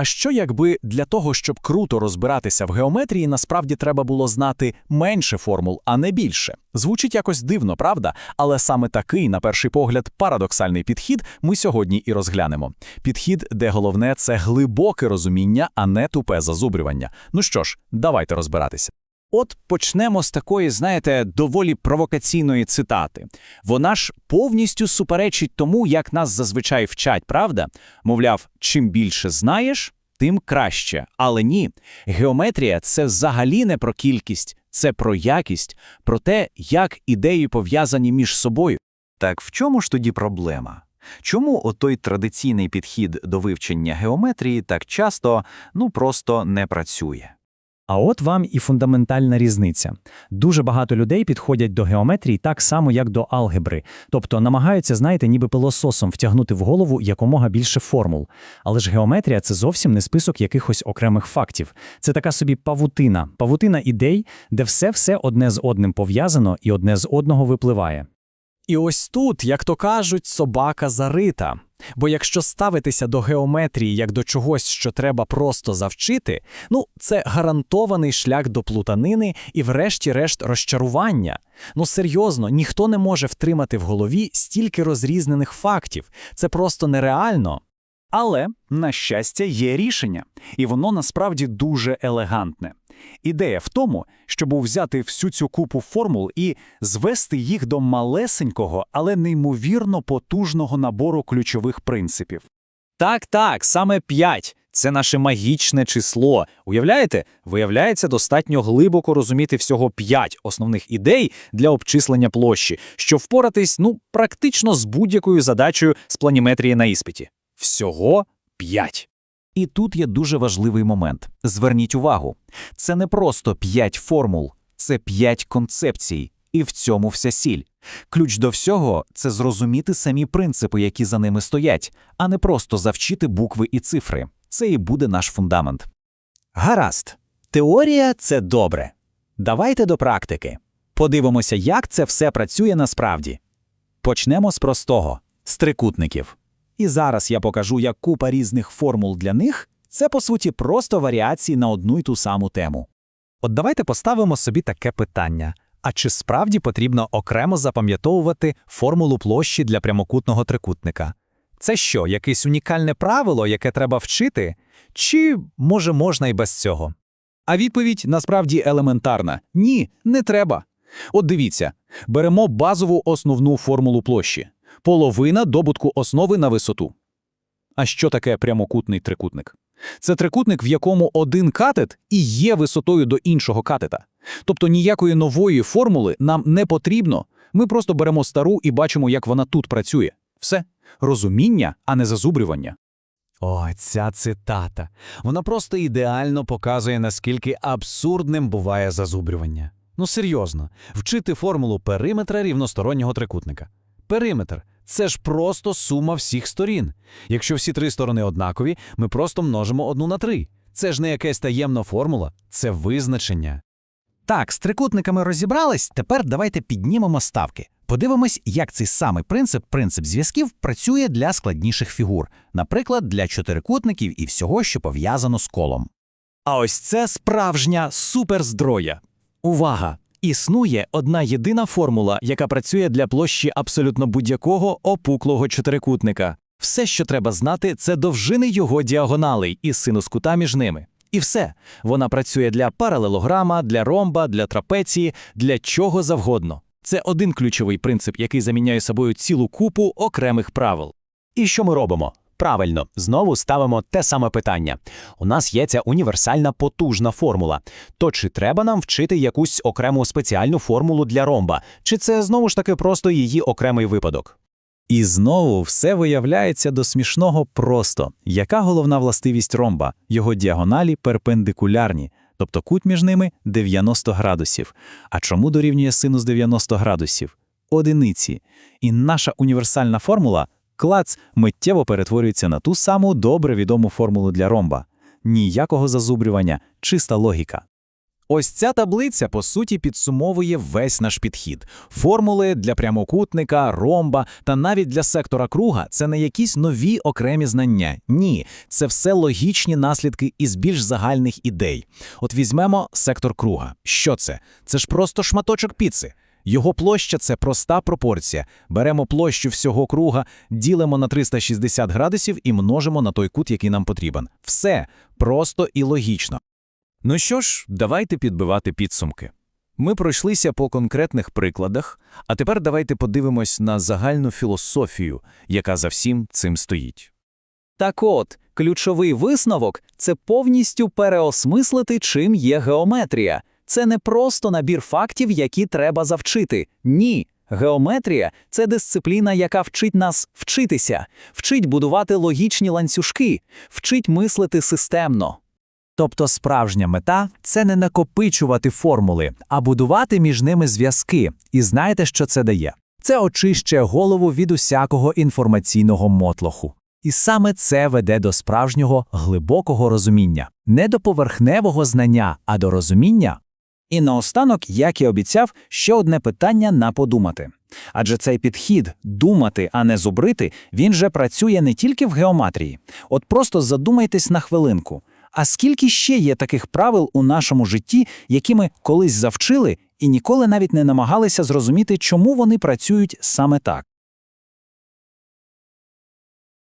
А що якби для того, щоб круто розбиратися в геометрії, насправді треба було знати менше формул, а не більше? Звучить якось дивно, правда? Але саме такий, на перший погляд, парадоксальний підхід ми сьогодні і розглянемо. Підхід, де головне це глибоке розуміння, а не тупе зазубрювання. Ну що ж, давайте розбиратися. От почнемо з такої, знаєте, доволі провокаційної цитати. Вона ж повністю суперечить тому, як нас зазвичай вчать, правда? Мовляв, чим більше знаєш, тим краще. Але ні, геометрія це взагалі не про кількість, це про якість, про те, як ідеї пов'язані між собою. Так в чому ж тоді проблема? Чому отой традиційний підхід до вивчення геометрії так часто, ну просто не працює? А от вам і фундаментальна різниця. Дуже багато людей підходять до геометрії так само, як до алгебри, тобто намагаються, знаєте, ніби пилососом втягнути в голову якомога більше формул. Але ж геометрія це зовсім не список якихось окремих фактів. Це така собі павутина, павутина ідей, де все-все одне з одним пов'язано і одне з одного випливає. І ось тут, як то кажуть, собака зарита. Бо якщо ставитися до геометрії як до чогось, що треба просто завчити, ну це гарантований шлях до плутанини і, врешті-решт, розчарування. Ну серйозно, ніхто не може втримати в голові стільки розрізнених фактів. Це просто нереально. Але, на щастя, є рішення, і воно насправді дуже елегантне. Ідея в тому, щоб взяти всю цю купу формул і звести їх до малесенького, але неймовірно потужного набору ключових принципів. Так, так, саме 5. Це наше магічне число. Уявляєте? Виявляється, достатньо глибоко розуміти всього 5 основних ідей для обчислення площі, щоб впоратись, ну, практично з будь-якою задачею з планіметрії на іспиті. Всього 5. І тут є дуже важливий момент. Зверніть увагу, це не просто п'ять формул, це п'ять концепцій, і в цьому вся сіль. Ключ до всього це зрозуміти самі принципи, які за ними стоять, а не просто завчити букви і цифри. Це і буде наш фундамент. Гаразд. Теорія це добре. Давайте до практики. Подивимося, як це все працює насправді. Почнемо з простого з трикутників. І зараз я покажу, як купа різних формул для них це, по суті, просто варіації на одну й ту саму тему. От давайте поставимо собі таке питання: а чи справді потрібно окремо запам'ятовувати формулу площі для прямокутного трикутника? Це що, якесь унікальне правило, яке треба вчити? Чи може можна і без цього? А відповідь насправді елементарна: ні, не треба. От дивіться, беремо базову основну формулу площі половина добутку основи на висоту. А що таке прямокутний трикутник? Це трикутник, в якому один катет і є висотою до іншого катета. Тобто ніякої нової формули нам не потрібно. Ми просто беремо стару і бачимо, як вона тут працює. Все розуміння, а не зазубрювання. Ой, ця цитата. Вона просто ідеально показує, наскільки абсурдним буває зазубрювання. Ну серйозно, вчити формулу периметра рівностороннього трикутника. Периметр це ж просто сума всіх сторін. Якщо всі три сторони однакові, ми просто множимо одну на три. Це ж не якась таємна формула, це визначення. Так, з трикутниками розібрались, тепер давайте піднімемо ставки. Подивимось, як цей самий принцип, принцип зв'язків, працює для складніших фігур, наприклад, для чотирикутників і всього, що пов'язано з колом. А ось це справжня суперздроя. Увага! Існує одна єдина формула, яка працює для площі абсолютно будь-якого опуклого чотирикутника. Все, що треба знати, це довжини його діагоналей і синус кута між ними. І все. Вона працює для паралелограма, для ромба, для трапеції, для чого завгодно. Це один ключовий принцип, який заміняє собою цілу купу окремих правил. І що ми робимо? Правильно, знову ставимо те саме питання. У нас є ця універсальна потужна формула. То чи треба нам вчити якусь окрему спеціальну формулу для ромба, чи це знову ж таки просто її окремий випадок? І знову все виявляється до смішного просто. Яка головна властивість ромба? Його діагоналі перпендикулярні, тобто кут між ними 90 градусів. А чому дорівнює синус 90 градусів? Одиниці. І наша універсальна формула клац миттєво перетворюється на ту саму добре відому формулу для ромба. Ніякого зазубрювання, чиста логіка. Ось ця таблиця, по суті, підсумовує весь наш підхід. Формули для прямокутника, ромба та навіть для сектора круга це не якісь нові окремі знання. Ні, це все логічні наслідки із більш загальних ідей. От візьмемо сектор круга. Що це? Це ж просто шматочок піци. Його площа це проста пропорція. Беремо площу всього круга, ділимо на 360 градусів і множимо на той кут, який нам потрібен. Все просто і логічно. Ну що ж, давайте підбивати підсумки. Ми пройшлися по конкретних прикладах, а тепер давайте подивимось на загальну філософію, яка за всім цим стоїть. Так от, ключовий висновок це повністю переосмислити, чим є геометрія. Це не просто набір фактів, які треба завчити. Ні. Геометрія це дисципліна, яка вчить нас вчитися, вчить будувати логічні ланцюжки, вчить мислити системно. Тобто справжня мета це не накопичувати формули, а будувати між ними зв'язки. І знаєте, що це дає? Це очищує голову від усякого інформаційного мотлоху. І саме це веде до справжнього глибокого розуміння, не до поверхневого знання, а до розуміння. І наостанок, як і обіцяв, ще одне питання на подумати. Адже цей підхід думати, а не зубрити, він же працює не тільки в геометрії. От просто задумайтесь на хвилинку. А скільки ще є таких правил у нашому житті, які ми колись завчили і ніколи навіть не намагалися зрозуміти, чому вони працюють саме так?